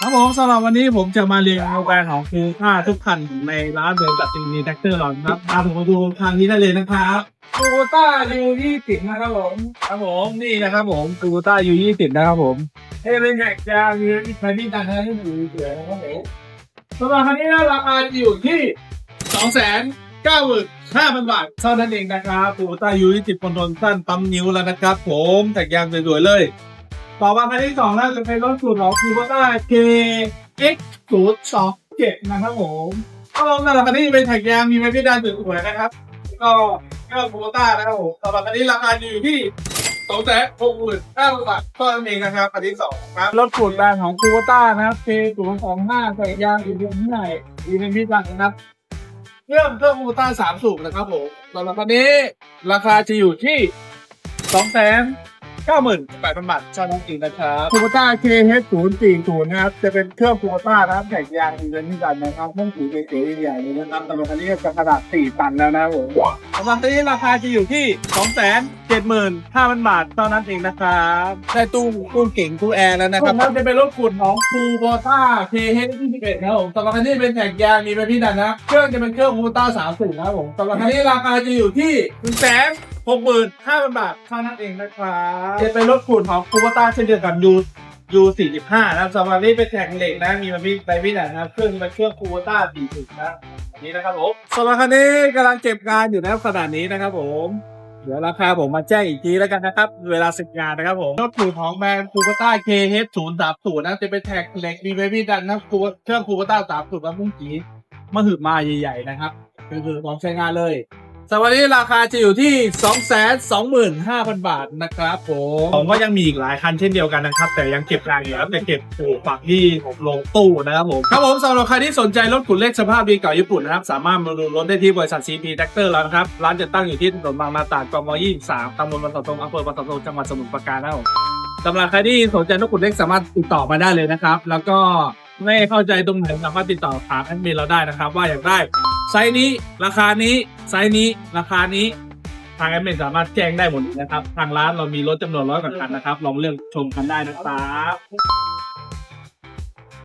ครับผมสำหรับวันนี้ผมจะมาเรียนแบรนด์ของคูค่าทุกคันในร้านเบลตัดสินีแท็กเตอร์หรอนครับตามผมมาดูทางนี้ได้เลยนะครับคูต้ายูยี่สิบนะครับผมครับผมนี่นะครับผมคูต้ายูยี่สิบนะครับผมเฮ้ยเป็นไงจะมีอีกคันที่ดังนะที่อยู่เสือนะครับผมสำหรับคันนี้นะราคาจะอยู่ที่สองแสนเก้าหมื่นห้าพันบาทเท่านั้นเองนะครับคูต้ายูยี่สิบคนโดนสั้นปั๊มนิ้วแล้วนะครับ ผมแต่งยางสวยๆเลย ต่อมาคันที่สองน่าจะเป็นรถสูตรของคูโบต้า KX ศูนย์สองเจ็ดนะครับผมก็ลงสำหรับคันนี้เป็นแท็กยางมีไม้พิดานสวยๆนะครับ ก็เครื่องคูโบต้านะครับผมต่อมาคันนี้ราคาอยู่ที่สองแสนหกหมื่นห้าพันบาทก็นั่นเองนะครับคันที่สองครับรถสูตรแบรนด์ของคูโบต้านะครับ K ศูนย์สองห้าแท็กยางอยู่ที่ไหนมีเป็นพิดานนะครับเครื่องเครื่องคูโบต้าสามสูบนะครับผมสำหรับคันนี้ราคาจะอยู่ที่สองแสน เก้าหมื่นแปดพันบาทเท่านั้นเองนะครับคูโบต้า KH ศูนย์สี่ศูนย์นะครับ จะเป็นเครื่องคูโบต้านะครับแข่งยางอีเวนต์ที่กันนะครับเครื่องถือเก๋ๆใหญ่ๆเลยนะครับสำหรับคันนี้จะขนาดสี่ตันแล้วนะครับผมสำหรับคันนี้ราคาจะอยู่ที่สองแสนเจ็ดหมื่นห้าพันบาทเท่านั้นเองนะครับได้ตู้ตู้เก่งตู้แอร์แล้วนะครับมันจะเป็นรถขุดของคูโบต้า KH ที่สิบเอ็ดนะครับผมสำหรับคันนี้เป็นแข่งยางมีเป็นพี่ดันนะครับเครื่องจะเป็นเครื่องคูโบต้าสามสูบนะครับผมสำหรับคันนี้ราคาจะอยู่ที่หนึ่งแสน หกหมื่นห้าพันบาทเท่านั้นเองนะครับจะเป็นรถขูดของคูปต้าเช่นเดียวกับยูยูสี่สิบห้านะครับสำหรับนี้เป็นแท็กเหล็กนะ มีมาพี่ไปพี่ไหนนะครับ เครื่องเป็นเครื่องคูปต้าสี่สิบนะอันนี้นะครับผมสำหรับคันนี้กำลังเก็บงานอยู่นะครับขนาดนี้นะครับผมเดี๋ยวราคาผมมาแจ้งอีกทีแล้วกันนะครับ เวลาสึกงานนะครับผมรถขูดของแบรนด์คูปต้า KH ศูนย์สามศูนย์นะจะเป็นแท็กเหล็กมีไปพี่ดันนะคูเครื่องคูปต้าสามศูนย์แล้วมุ่งจีมาหืบมาใหญ่ๆนะครับก็คือพร้อมใช้งานเลย สวัสดีราคาจะอยู่ที่ 2 2 5 0 0 0 บาทนะครับผมผมก็ยังมีอีกหลายคันเช่นเดียวกันนะครับ แต่ยังเก็บรายอยู่ครับแต่เก็บถูกฝั่งที่ผมลงตู้นะครับผมครับผมสำหรับใครที่สนใจรถขุนเลขสภาพดีเก่าญี่ปุ่นนะครับ สามารถมาดูรถได้ที่บริษัท CP Tractor แล้วนะครับ ร้านจะตั้งอยู่ที่ถนนบางนาตราดกม23ตำบลบางสะทงอำเภอบางสะทงจังหวัดสมุทรปราการนะครับผมสำหรับใครที่สนใจรถขุนเลขสามารถติดต่อมาได้เลยนะครับ แล้วก็ไม่เข้าใจตรงไหนสามารถติดต่อถามแอดมินเราได้นะครับ ว่าอยากได้ ไซส์นี้ราคานี้ไซส์นี้ราคานี้ทางแอดมินสามารถแจ้งได้หมดเลยนะครับ ทางร้านเรามีรถจำนวนร้อยกว่าคันนะครับ ลองเลือกชมกันได้นะครับ